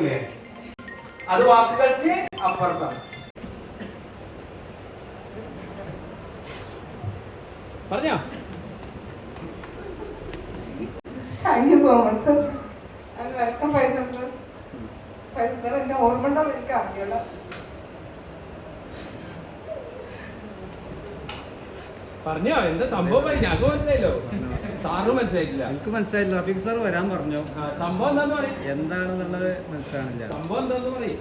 പറഞ്ഞില്ലേ അത് വാക്കുകൾക്ക് അപ്പുറത്താണ്. പറഞ്ഞോ? Thank you so much. Sir welcome Faisal sir Faisal sir എന്നെ ഓർമ്മ ഉണ്ടോ? എനിക്ക് അറിയില്ല പറഞ്ഞോ എന്താ സംഭവം ഞങ്ങൾക്ക് മനസ്സിലായില്ലോ. സാറിന് മനസ്സിലായിട്ടില്ല. എനിക്ക് മനസ്സിലായില്ല റഫീഖ് സാർ വരാൻ പറഞ്ഞു? സംഭവം എന്താന്ന് പറയും. എന്താണെന്നുള്ളത് മനസ്സിലാണില്ല സംഭവം എന്താന്ന് പറയും.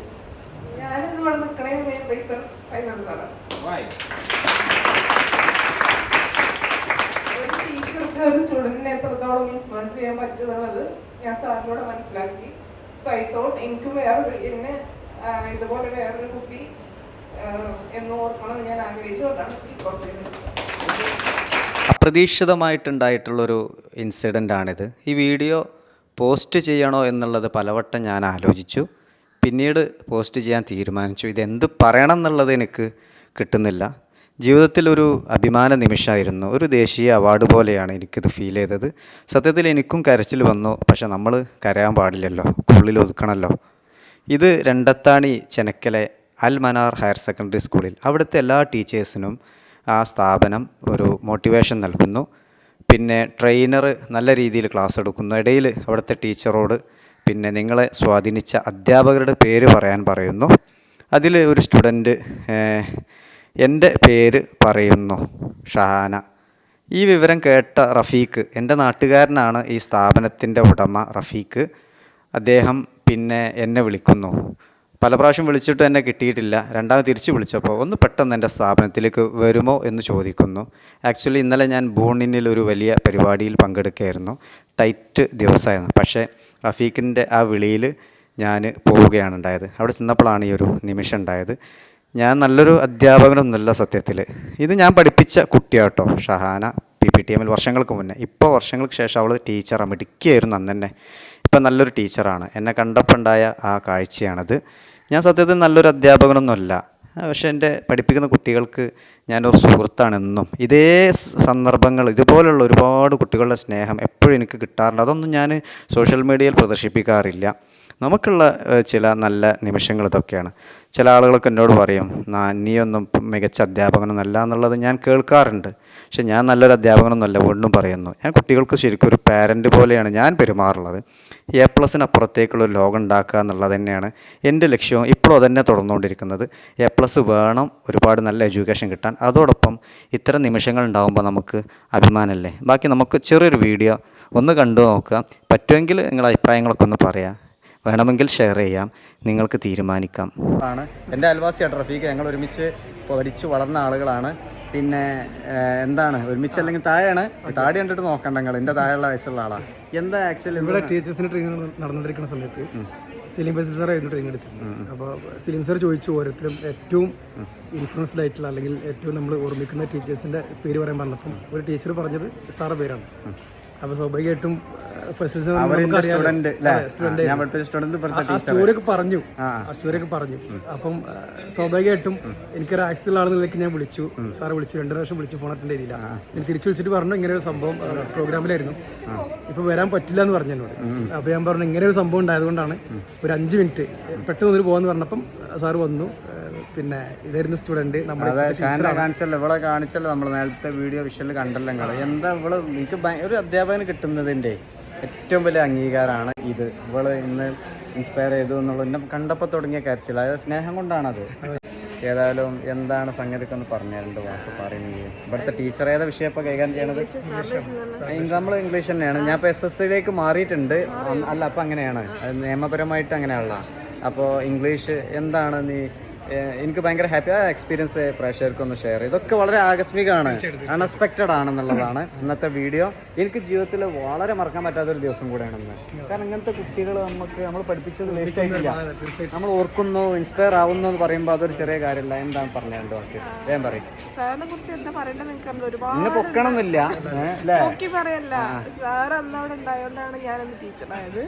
ഒരു സ്റ്റുഡന്റിനെ എത്രത്തോളം ഇൻഫ്ലുവൻസ് ചെയ്യാൻ പറ്റുന്നുള്ളത് ഞാൻ സാറിനോട് മനസ്സിലാക്കി. സോ ഐ തോട്ട് എനിക്കും വേറൊരു എന്നെ ഇതുപോലെ വേറൊരു കുട്ടി എന്ന് ഓർക്കണം ഞാൻ ഞാൻ അതാണ് ഈ കോർട്ട് അപ്രതീക്ഷിതമായിട്ടുണ്ടായിട്ടുള്ളൊരു ഇൻസിഡന്റ് ആണിത് ഈ വീഡിയോ പോസ്റ്റ് ചെയ്യണോ എന്നുള്ളത് പലവട്ടം ഞാൻ ആലോചിച്ചു. പിന്നീട് പോസ്റ്റ് ചെയ്യാൻ തീരുമാനിച്ചു. ഇതെന്ത് പറയണം എന്നുള്ളത് എനിക്ക് കിട്ടുന്നില്ല. ജീവിതത്തിലൊരു അഭിമാന നിമിഷമായിരുന്നു. ഒരു ദേശീയ അവാർഡ് പോലെയാണ് എനിക്കിത് ഫീൽ ചെയ്തത്. സത്യത്തിൽ എനിക്കും കരച്ചിൽ വന്നു. പക്ഷെ നമ്മൾ കരയാൻ പാടില്ലല്ലോ. ഉള്ളിൽ ഒതുക്കണമല്ലോ. ഇത് രണ്ടത്താണി ചെനക്കലെ അൽ മനാർ ഹയർ സെക്കൻഡറി സ്കൂളിൽ. അവിടുത്തെ എല്ലാ ടീച്ചേഴ്സിനും ആ സ്ഥാപനം ഒരു മോട്ടിവേഷൻ നൽകുന്നു. പിന്നെ ട്രെയിനർ നല്ല രീതിയിൽ ക്ലാസ് എടുക്കുന്നു. ഇടയിൽ അവിടുത്തെ ടീച്ചറോട് പിന്നെ നിങ്ങളെ സ്വാധീനിച്ച അധ്യാപകരുടെ പേര് പറയാൻ പറയുന്നു. അതിൽ ഒരു സ്റ്റുഡന്റ് എന്റെ പേര് പറയുന്നു ഷഹാന. ഈ വിവരം കേട്ട റഫീഖ് എന്റെ നാട്ടുകാരനാണ് ഈ സ്ഥാപനത്തിന്റെ ഉടമ റഫീഖ്. അദ്ദേഹം പിന്നെ എന്നെ വിളിക്കുന്നു. പല പ്രാവശ്യം വിളിച്ചിട്ട് എന്നെ കിട്ടിയിട്ടില്ല. രണ്ടാമത് തിരിച്ച് വിളിച്ചപ്പോൾ ഒന്ന് പെട്ടെന്ന് എന്റെ സ്ഥാപനത്തിലേക്ക് വരുമോ എന്ന് ചോദിക്കുന്നു. ആക്ച്വലി ഇന്നലെ ഞാൻ ബൂണിനിൽ ഒരു വലിയ പരിപാടിയിൽ പങ്കെടുക്കുകയായിരുന്നു. ടൈറ്റ് ദിവസമായിരുന്നു. പക്ഷേ റഫീഖിന്റെ ആ വിളിയിൽ ഞാൻ പോവുകയാണ് ഉണ്ടായത്. അവിടെ ചെന്നപ്പോഴാണ് ഈ ഒരു നിമിഷം ഉണ്ടായത്. ഞാൻ നല്ലൊരു അധ്യാപകനൊന്നുമല്ല സത്യത്തിൽ. ഇത് ഞാൻ പഠിപ്പിച്ച കുട്ടിയാട്ടോ ഷഹാന പി പി ടി എമ്മിൽ വർഷങ്ങൾക്ക് മുന്നേ. ഇപ്പോൾ വർഷങ്ങൾക്ക് ശേഷം അവൾ ടീച്ചറാണ് മിടുക്കിയായിരുന്നു അന്ന് ഇപ്പം നല്ലൊരു ടീച്ചറാണ്. എന്നെ കണ്ടപ്പോൾ ഉണ്ടായ ആ കാഴ്ചയാണത്. ഞാൻ സത്യത്തിൽ നല്ലൊരു അധ്യാപകനൊന്നുമല്ല. പക്ഷേ എന്റെ പഠിപ്പിക്കുന്ന കുട്ടികൾക്ക് ഞാനൊരു സുഹൃത്താണെന്നും ഇതേ സന്ദർഭങ്ങൾ ഇതുപോലുള്ള ഒരുപാട് കുട്ടികളുടെ സ്നേഹം എപ്പോഴും എനിക്ക് കിട്ടാറുണ്ട്. അതൊന്നും ഞാൻ സോഷ്യൽ മീഡിയയിൽ പ്രദർശിപ്പിക്കാറില്ല. നമുക്കുള്ള ചില നല്ല നിമിഷങ്ങൾ ഇതൊക്കെയാണ്. ചില ആളുകളൊക്കെ എന്നോട് പറയും "നാ- നീയൊന്നും മികച്ച അധ്യാപകനൊന്നല്ല എന്നുള്ളത് ഞാൻ കേൾക്കാറുണ്ട്. പക്ഷെ ഞാൻ നല്ലൊരു അധ്യാപകനൊന്നുമല്ല വീണ്ടും പറയുന്നു. ഞാൻ കുട്ടികൾക്ക് ശരിക്കും ഒരു പാരന്റ് പോലെയാണ് ഞാൻ പെരുമാറുള്ളത്. എ പ്ലസിനപ്പുറത്തേക്കുള്ള ഒരു ലോകം ഉണ്ടാക്കുക എന്നുള്ളത് തന്നെയാണ് എന്റെ ലക്ഷ്യവും ഇപ്പോഴും അതന്നെ തുടർന്നുകൊണ്ടിരിക്കുന്നത്. എ പ്ലസ് വേണം ഒരുപാട് നല്ല എഡ്യൂക്കേഷൻ കിട്ടാൻ. അതോടൊപ്പം ഇത്തരം നിമിഷങ്ങൾ ഉണ്ടാകുമ്പോൾ നമുക്ക് അഭിമാനമല്ലേ? ബാക്കി നമുക്ക് ചെറിയൊരു വീഡിയോ ഒന്ന് കണ്ടു നോക്കുക പറ്റുമെങ്കിൽ നിങ്ങളുടെ അഭിപ്രായങ്ങളൊക്കെ ഒന്ന് പറയാം. വേണമെങ്കിൽ ഷെയർ ചെയ്യാം. നിങ്ങൾക്ക് തീരുമാനിക്കാം. ആണ്. എന്റെ അയൽവാസിയാണ് റഫീഖ്. ഞങ്ങൾ ഒരുമിച്ച് പഠിച്ചു വളർന്ന ആളുകളാണ്. പിന്നെ എന്താണ്? ഒരുമിച്ച് അല്ലെങ്കിൽ താഴെയാണ്. താടി കണ്ടിട്ട് നോക്കണ്ട നിങ്ങൾ. എന്റെ താഴെയുള്ള വയസ്സുള്ള ആളാണ് എന്താ ആക്ച്വലി ഇവിടെ ടീച്ചേഴ്സിന് ട്രെയിനിങ് നടന്നുകൊണ്ടിരിക്കുന്ന സമയത്ത് സിലിം ബസ് സാർ ആയിരുന്നു ട്രെയിനിങ് എടുത്തിരുന്നത്. അപ്പോൾ സിലിം സാർ ചോദിച്ചു ഓരോരുത്തരും ഏറ്റവും ഇൻഫ്ലുവൻസ്ഡ് ആയിട്ടുള്ള അല്ലെങ്കിൽ ഏറ്റവും നമ്മൾ ഓർമ്മിക്കുന്ന ടീച്ചേഴ്സിന്റെ പേര് പറയാൻ പറഞ്ഞപ്പം ഒരു ടീച്ചർ പറഞ്ഞത് സാറിന്റെ പേരാണ്. അപ്പോൾ സ്വാഭാവികമായിട്ടും സ്റ്റോറി പറഞ്ഞു. ആ. സ്റ്റോറി പറഞ്ഞു. അപ്പം സ്വാഭാവികമായിട്ടും എനിക്കൊരു ആക്സിസ് ഉള്ള ആളെന്നിലേക്ക് ഞാൻ വിളിച്ചു. സാറ് വിളിച്ചു. രണ്ടു പ്രാവശ്യം വിളിച്ചു. ഫോൺ അറ്റൻഡ് ചെയ്തില്ല. ഞാൻ തിരിച്ചു വിളിച്ചിട്ട് പറഞ്ഞു ഇങ്ങനെ ഒരു സംഭവം പ്രോഗ്രാമിലായിരുന്നു ഇപ്പൊ വരാൻ പറ്റില്ല എന്ന് പറഞ്ഞു എന്നോട്. അപ്പൊ ഞാൻ പറഞ്ഞു ഇങ്ങനെ ഒരു സംഭവം ഉണ്ടായതുകൊണ്ടാണ് ഒരു അഞ്ച് മിനിറ്റ് പെട്ടെന്ന് ഒന്ന് പോകാന്ന് പറഞ്ഞപ്പം സാറ് വന്നു. പിന്നെ ഇതായിരുന്നു സ്റ്റുഡന്റ് കാണിച്ചല്ലോ ഇവിടെ കാണിച്ചല്ലോ നമ്മൾ നേരത്തെ വീഡിയോ വിഷ്വലിൽ കണ്ടല്ലോ നിങ്ങൾ എന്താ ഇവൾ എനിക്ക് ഒരു അധ്യാപകന് കിട്ടുന്നതിന്റെ ഏറ്റവും വലിയ അംഗീകാരമാണ് ഇത്. ഇവൾ ഇന്ന് ഇൻസ്പയർ ചെയ്തു എന്നുള്ളത് എന്നെ കണ്ടപ്പോൾ തുടങ്ങിയ കരച്ചിൽ അതായത് സ്നേഹം കൊണ്ടാണത്. ഏതായാലും എന്താണ് സംഗതിക്ക് ഒന്ന് പറഞ്ഞു രണ്ട് വാക്ക് പറയുന്നത് ഇവിടുത്തെ ടീച്ചർ ഏതാ വിഷയം ഇപ്പോൾ കൈകാര്യം ചെയ്യണത്? നമ്മൾ ഇംഗ്ലീഷ് തന്നെയാണ്. ഞാൻ ഇപ്പോൾ എസ് എസ് സിയിലേക്ക് മാറിയിട്ടുണ്ട്. അല്ല അപ്പം അങ്ങനെയാണ്. അത് നിയമപരമായിട്ട് അങ്ങനെയുള്ള അപ്പോൾ ഇംഗ്ലീഷ് എന്താണ് നീ എനിക്ക് ഭയങ്കര ഹാപ്പി ആ എക്സ്പീരിയൻസ് പ്രേക്ഷകർക്കൊന്ന് ഷെയർ ഇതൊക്കെ വളരെ ആകസ്മികമാണ് അൺഎക്സ്പെക്റ്റഡ് ആണെന്നുള്ളതാണ് ഇന്നത്തെ വീഡിയോ എനിക്ക് ജീവിതത്തിൽ വളരെ മറക്കാൻ പറ്റാത്ത ഒരു ദിവസം കൂടെയാണെന്ന് കാരണം ഇങ്ങനത്തെ കുട്ടികൾ നമുക്ക് നമ്മൾ പഠിപ്പിച്ചത് വേസ്റ്റ് ആയിട്ടില്ല. നമ്മൾ ഓർക്കുന്നു ഇൻസ്പയർ ആവുന്നു എന്ന് പറയുമ്പോൾ അതൊരു ചെറിയ കാര്യമല്ല. എന്താണ് പറഞ്ഞത് വാക്ക്? വേഗം പറയും. ഇന്ന് പൊക്കണമെന്നില്ല. സാർ ഉണ്ടായോണ്ടാണ് ഞാനന്ന് ടീച്ചറായത്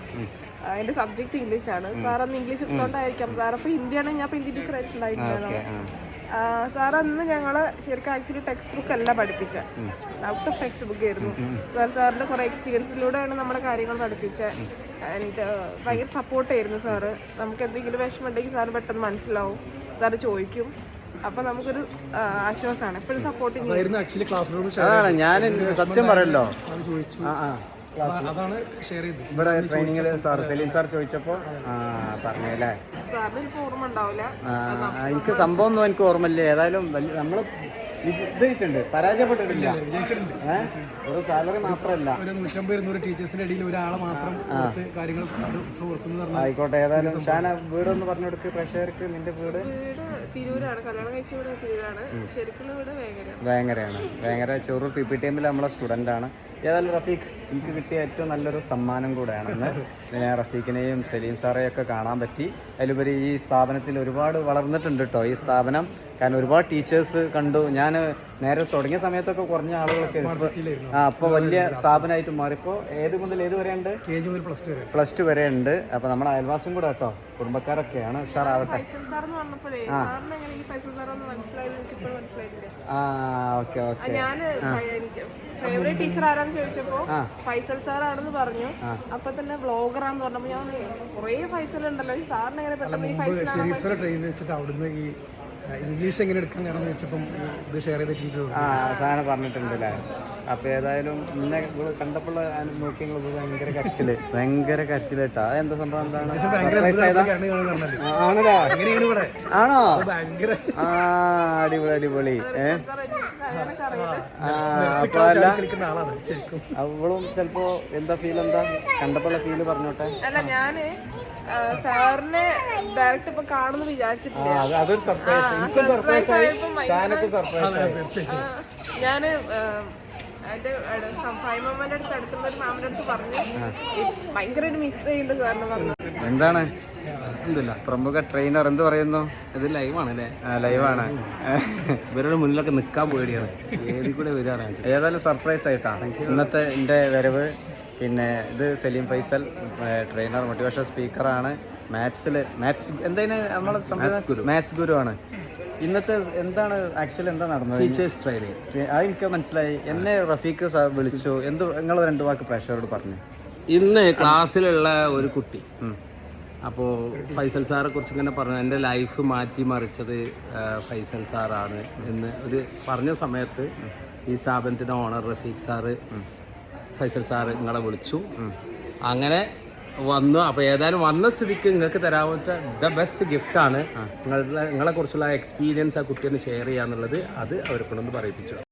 എന്റെ സബ്ജക്ട് ഇംഗ്ലീഷ് ആണ്. സാർ അന്ന് ഇംഗ്ലീഷ് എടുത്തോണ്ടായിരിക്കാം. സാർ അപ്പൊ ഹിന്ദിയാണ് ഞാൻ ഹിന്ദി ടീച്ചർ ഓക്കെ സാർ അന്ന് ഞങ്ങൾ ശരിക്കും ആക്ച്വലി ടെക്സ്റ്റ് ബുക്ക് അല്ല പഠിപ്പിച്ച. ഔട്ട് ഓഫ് ടെക്സ്റ്റ് ബുക്ക് ആയിരുന്നു. സാർ സാറിന്റെ കുറെ എക്സ്പീരിയൻസിലൂടെയാണ് നമ്മുടെ കാര്യങ്ങൾ പഠിപ്പിച്ചത് ആൻഡ് ഭയങ്കര സപ്പോർട്ടായിരുന്നു സാറ്. നമുക്ക് എന്തെങ്കിലും വിഷമമുണ്ടെങ്കിൽ ഉണ്ടെങ്കിൽ സാറ് പെട്ടെന്ന് മനസ്സിലാവും. സാറ് ചോദിക്കും. അപ്പൊ നമുക്കൊരു ആശ്വാസമാണ്. എപ്പോഴും സപ്പോർട്ടിങ് അതായിരുന്നു ആക്ച്വലി ക്ലാസ് റൂമിൽ അതാണ്. ഞാൻ സത്യം പറയല്ലോ. സാർ ചോദിച്ചു. അതാണ് ഷെയർ ചെയ്തത്. ഇവിടെ ട്രെയിനിങ്ങിൽ സാർ സലീം സാർ ചോദിച്ചപ്പോൾ ആ പറഞ്ഞല്ലേ? എനിക്ക് ഓർമ്മ ഉണ്ടാവില്ല. ആ, എനിക്ക് സംഭവം ഒന്നും എനിക്ക് ഓർമ്മയില്ല. ഏതായാലും നമ്മൾ ഇതായിട്ടുണ്ട്. പരാജയപ്പെട്ടിട്ടില്ല. വിജയിച്ചിട്ടുണ്ട്. ഒരു സാലറി മാത്രമല്ല. ഒരു നൂറ്റമ്പത് ഇരുന്നൂറ് ടീച്ചേഴ്സിന്റെ ഇടയിൽ ഒരാളെ മാത്രം കാര്യങ്ങൾ ആയിക്കോട്ടെ. ഏതായാലും ഷാന വീടൊന്ന് പറഞ്ഞു കൊടുക്ക് പ്രഷർക്ക് നിന്റെ വീട്? തിരൂരാണ്. കല്യാണം കഴിച്ച വീട് തിരൂരാണ്. ശരിക്കുള്ള വീട് വേഗര വേങ്ങരയാണ്. Vengara Cherur P P T എമ്മിൽ നമ്മളെ സ്റ്റുഡന്റ് ആണ്. ഏതായാലും റഫീഖ് എനിക്ക് കിട്ടിയ ഏറ്റവും നല്ലൊരു സമ്മാനം കൂടെയാണ് ഇന്ന് ഞാൻ റഫീഖിനെയും സലീം സാറേയും ഒക്കെ കാണാൻ പറ്റി. അതിലുപരി ഈ സ്ഥാപനത്തിൽ ഒരുപാട് വളർന്നിട്ടുണ്ട് കേട്ടോ ഈ സ്ഥാപനം. കാരണം ഒരുപാട് ടീച്ചേഴ്സ് കണ്ടു. ഞാൻ നേരെ തുടങ്ങിയ സമയത്തൊക്കെ കുറഞ്ഞ ആളുകളൊക്കെ അപ്പൊ ആ അപ്പോൾ വലിയ സ്ഥാപനമായിട്ട് മാറി. മാറിപ്പോൾ ഏത് മുതൽ ഏത് വരെ ഉണ്ട് കെ ജി മുതൽ പ്ലസ് ടു വരെ. പ്ലസ് ടു വരെ ഉണ്ട്. അപ്പോൾ നമ്മുടെ അയൽവാസം കൂടെ കേട്ടോ കുടുംബക്കാരൊക്കെയാണ്. ഉഷാറാവട്ടെ. ആ. Okay okay. എനിക്ക് ഫേവറേറ്റ് ടീച്ചർ ആരാന്ന് ചോദിച്ചപ്പോ ഫൈസൽ സാർ ആണെന്ന് പറഞ്ഞു അപ്പൊ തന്നെ ബ്ലോഗർ ആണെന്ന് പറഞ്ഞപ്പോ ഞാൻ കുറേ ഫൈസൽ ഉണ്ടല്ലോ സാറിന് എങ്ങനെ പെട്ടെന്ന് ഈ ഫൈസൽ ഷെരീഫ് സാറെ ട്രെയിനിൽ വെച്ചിട്ട് അവിടുന്ന് ഈ ഇംഗ്ലീഷ് എങ്ങനെ എടുക്കാൻ കാരണം വെച്ചപ്പം ഇത് ഷെയർ ചെയ്തിട്ടുണ്ട്. ആ സാധനം പറഞ്ഞിട്ടുണ്ടല്ലേ? അപ്പൊ ഏതായാലും ഇന്നെ ഇവൾ കണ്ടപ്പോൾ നോക്കി നിങ്ങൾ ഭയങ്കര കരച്ചിൽ. ഭയങ്കര കരച്ചിൽ കേട്ടോ എന്താ സംഭവം? എന്താണ്? ആണല്ലേ. ഇവിടെ? ആണോ? ആ അടിപൊളി അടിപൊളി. ഏ? അല്ല. അവളും ചിലപ്പോ എന്താ ഫീൽ എന്താ? കണ്ടപ്പോൾ ഫീൽ പറഞ്ഞോട്ടെ. അല്ല ഞാൻ സാറിനെ ഡയറക്റ്റ് ഇപ്പൊ കാണുന്നു വിചാരിച്ചിട്ടില്ല. അതൊരു സർപ്രൈസ് എനിക്കും സർപ്രൈസ് ആയി. ഷാനൊക്കെ സർപ്രൈസ് ആയി. ഞാൻ എന്റെ ഫൈമമ്മന്റെ അടുത്ത് അടുത്തുള്ള ഒരു മാമന്റെ അടുത്ത് പറഞ്ഞു. ഭയങ്കരമായിട്ട് മിസ് ചെയ്യുന്നുണ്ട് സാറിന് പറഞ്ഞു. എന്താണ്? പ്രമുഖ ട്രെയിനർ എന്ത് പറയുന്നു? ഇത് ലൈവാണ് അല്ലേ? ലൈവാണ് ഇവരുടെ മുന്നിലൊക്കെ നിൽക്കാൻ പേടിയാണ്. ഏതിൽ കൂടെ വരാറാണ് ഏതായാലും സർപ്രൈസ് ആയിട്ടാണ് ഇന്നത്തെ എന്റെ വരവ് പിന്നെ ഇത് സലീം ഫൈസൽ ട്രെയിനർ മോട്ടിവേഷൻ സ്പീക്കറാണ് മാത്സിൽ മാത്സ് എന്തായാലും നമ്മളെ മാത്സ് ഗുരു ആണ്. ഇന്നത്തെ എന്താണ് ആക്ച്വലി എന്താ നടന്നത്? ടീച്ചേഴ്സ് ട്രെയിനിങ് അത് എനിക്ക് മനസ്സിലായി. എന്നെ റഫീഖ് സാർ വിളിച്ചു. എന്ത് നിങ്ങൾ രണ്ട് വാക്ക് പ്രേക്ഷകരോട് പറഞ്ഞു. ഇന്ന് ക്ലാസ്സിലുള്ള ഒരു കുട്ടി. അപ്പോൾ ഫൈസൽ സാറെ കുറിച്ച് ഇങ്ങനെ പറഞ്ഞു. എന്റെ ലൈഫ് മാറ്റി മറിച്ചത് ഫൈസൽ സാറാണ് എന്ന് ഒരു പറഞ്ഞ സമയത്ത് ഈ സ്ഥാപനത്തിന്റെ owner Rafeeq sir Faisal sir നിങ്ങളെ വിളിച്ചു. അങ്ങനെ വന്നു. അപ്പോൾ ഏതായാലും വന്ന സ്ഥിതിക്ക് നിങ്ങൾക്ക് തരാൻ പറ്റ ദ ബെസ്റ്റ് ഗിഫ്റ്റാണ് നിങ്ങളുടെ നിങ്ങളെ കുറിച്ചുള്ള എക്സ്പീരിയൻസ് ആ കുട്ടിയൊന്ന് ഷെയർ ചെയ്യാന്നുള്ളത് അത് അവരെ കൊണ്ടൊന്ന് പറയിപ്പിച്ചു.